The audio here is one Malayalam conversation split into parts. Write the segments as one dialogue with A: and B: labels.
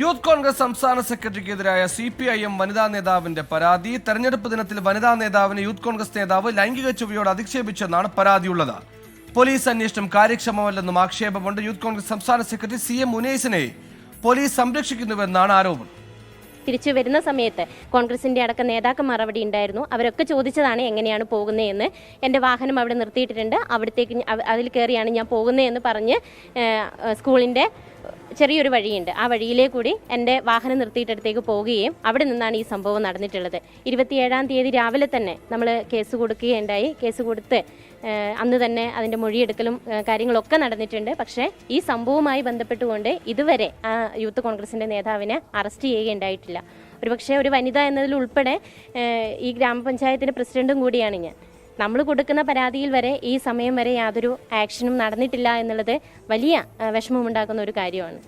A: യൂത്ത് കോൺഗ്രസ് സംസ്ഥാന സെക്രട്ടറിക്കെതിരായ സി പി ഐ എം വനിതാ നേതാവിന്റെ പരാതി. തെരഞ്ഞെടുപ്പ് ദിനത്തിൽ വനിതാ നേതാവിനെ യൂത്ത് കോൺഗ്രസ് നേതാവ് ലൈംഗിക ചുവയോട് അധിക്ഷേപിച്ചെന്നാണ് പരാതിയുള്ളത്. പോലീസ് അന്വേഷണം കാര്യക്ഷമമല്ലെന്നും ആക്ഷേപമുണ്ട്. യൂത്ത് കോൺഗ്രസ് സംസ്ഥാന സെക്രട്ടറി സി എം മുനേസിനെ പോലീസ് സംരക്ഷിക്കുന്നുവെന്നാണ് ആരോപണം.
B: തിരിച്ചു വരുന്ന സമയത്ത് കോൺഗ്രസിന്റെ അടക്കം നേതാക്കന്മാർ അവിടെ ഉണ്ടായിരുന്നു. അവരൊക്കെ ചോദിച്ചതാണ് എങ്ങനെയാണ് പോകുന്നതെന്ന്. എന്റെ വാഹനം അവിടെ നിർത്തിയിട്ടിട്ടുണ്ട്. അവിടത്തേക്ക് അതിൽ കയറിയാണ് ഞാൻ പോകുന്നതെന്ന് പറഞ്ഞ് സ്കൂളിന്റെ ചെറിയൊരു വഴിയുണ്ട്. ആ വഴിയിലേ കൂടി എന്റെ വാഹനം നിർത്തിയിട്ടടുത്തേക്ക് പോവുകയും അവിടെ നിന്നാണ് ഈ സംഭവം നടന്നിട്ടുള്ളത്. ഇരുപത്തിയേഴാം തീയതി രാവിലെ തന്നെ നമ്മൾ കേസ് കൊടുക്കുകയുണ്ടായി. കേസ് കൊടുത്ത് അന്ന് തന്നെ അതിന്റെ മൊഴിയെടുക്കലും കാര്യങ്ങളൊക്കെ നടന്നിട്ടുണ്ട്. പക്ഷേ ഈ സംഭവവുമായി ബന്ധപ്പെട്ടുകൊണ്ട് ഇതുവരെ ആ യൂത്ത് കോൺഗ്രസിന്റെ നേതാവിനെ അറസ്റ്റ് ചെയ്യുകയുണ്ടായിട്ടില്ല. ഒരുപക്ഷെ ഒരു വനിത എന്നതിൽ ഉൾപ്പെടെ ഈ ഗ്രാമപഞ്ചായത്തിന്റെ പ്രസിഡന്റും കൂടിയാണ് ഞാൻ. നമ്മൾ കൊടുക്കുന്ന പരാതിയിൽ വരെ ഈ സമയം വരെ യാതൊരു ആക്ഷനും നടന്നിട്ടില്ല എന്നുള്ളത് വലിയ വിഷമമുണ്ടാക്കുന്ന ഒരു കാര്യമാണ്.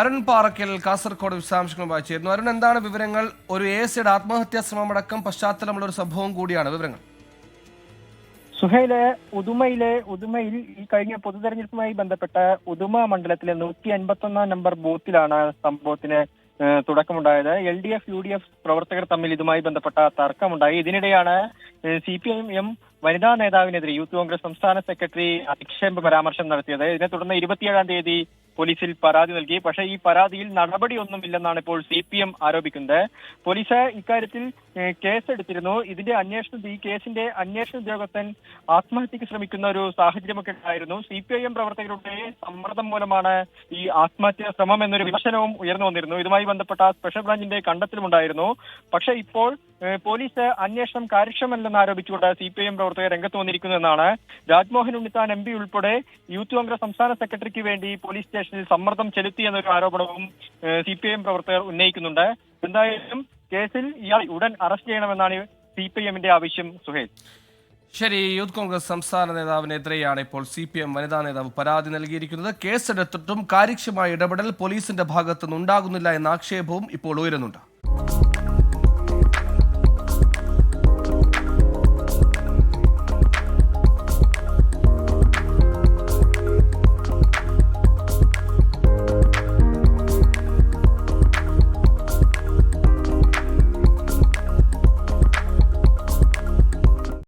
A: അരുൺ പാറക്കൽ കാസർകോട് വിശദാംശങ്ങളുമായി ചേരുന്നു. അരുൺ എന്താണ് വിവരങ്ങൾ? ഒരു എ സിയുടെ ആത്മഹത്യാ ശ്രമമടക്കം പശ്ചാത്തലമുള്ള ഒരു സംഭവം കൂടിയാണ്. വിവരങ്ങൾ.
C: സുഹൈലെ ഉദുമയിലെ ഉദുമയിൽ ഈ കഴിഞ്ഞ പൊതുതെരഞ്ഞെടുപ്പുമായി ബന്ധപ്പെട്ട ഉദുമ മണ്ഡലത്തിലെ നൂറ്റി അൻപത്തൊന്നാം നമ്പർ ബൂത്തിലാണ് സംഭവത്തിന് തുടക്കമുണ്ടായത്. L D F U D F പ്രവർത്തകർ തമ്മിൽ ഇതുമായി ബന്ധപ്പെട്ട തർക്കമുണ്ടായി. ഇതിനിടെയാണ് സി പി ഐ എം വനിതാ നേതാവിനെതിരെ യൂത്ത് കോൺഗ്രസ് സംസ്ഥാന സെക്രട്ടറി അധിക്ഷേപ പരാമർശം നടത്തിയത്. ഇതിനെ തുടർന്ന് ഇരുപത്തിയേഴാം തീയതി പോലീസിൽ പരാതി നൽകി. പക്ഷേ ഈ പരാതിയിൽ നടപടിയൊന്നുമില്ലെന്നാണ് ഇപ്പോൾ സി പി എം ആരോപിക്കുന്നത്. പോലീസ് ഇക്കാര്യത്തിൽ കേസെടുത്തിരുന്നു. ഇതിന്റെ അന്വേഷണം ഈ കേസിന്റെ അന്വേഷണ ഉദ്യോഗസ്ഥൻ ആത്മഹത്യക്ക് ശ്രമിക്കുന്ന ഒരു സാഹചര്യമൊക്കെ ഉണ്ടായിരുന്നു. സി പി ഐ എം പ്രവർത്തകരുടെ സമ്മർദ്ദം മൂലമാണ് ഈ ആത്മഹത്യാ ശ്രമം എന്നൊരു വിമർശനവും ഉയർന്നു വന്നിരുന്നു. ഇതുമായി ബന്ധപ്പെട്ട സ്പെഷ്യൽ ബ്രാഞ്ചിന്റെ കണ്ടെത്തലുമുണ്ടായിരുന്നു. പക്ഷേ ഇപ്പോൾ പോലീസ് അന്വേഷണം കാര്യക്ഷമല്ലെന്ന് ആരോപിച്ചുകൊണ്ട് സി പി ഐ എം പ്രവർത്തകർ രംഗത്ത് വന്നിരിക്കുന്നതെന്നാണ് രാജ്മോഹൻ ഉണ്ണിത്താൻ എം പി ഉൾപ്പെടെ യൂത്ത് കോൺഗ്രസ് സംസ്ഥാന സെക്രട്ടറിക്ക് വേണ്ടി പോലീസ് സ്റ്റേഷനിൽ സമ്മർദ്ദം ചെലുത്തി എന്നൊരു ആരോപണവും സി പി ഐ എം പ്രവർത്തകർ ഉന്നയിക്കുന്നുണ്ട്. എന്തായാലും കേസിൽ ഇയാൾ ഉടൻ അറസ്റ്റ് ചെയ്യണമെന്നാണ് സി പി എമ്മിന്റെ ആവശ്യം. സുഹേൽ.
A: ശരി യൂത്ത് കോൺഗ്രസ് സംസ്ഥാന നേതാവിനെതിരെയാണ് ഇപ്പോൾ സി പി എം വനിതാ നേതാവ് പരാതി നൽകിയിരിക്കുന്നത്. കേസെടുത്തിട്ടും കാര്യക്ഷമമായ ഇടപെടൽ പോലീസിന്റെ ഭാഗത്തുനിന്ന് ഉണ്ടാകുന്നില്ല എന്ന ആക്ഷേപവും ഇപ്പോൾ ഉയരുന്നുണ്ട്.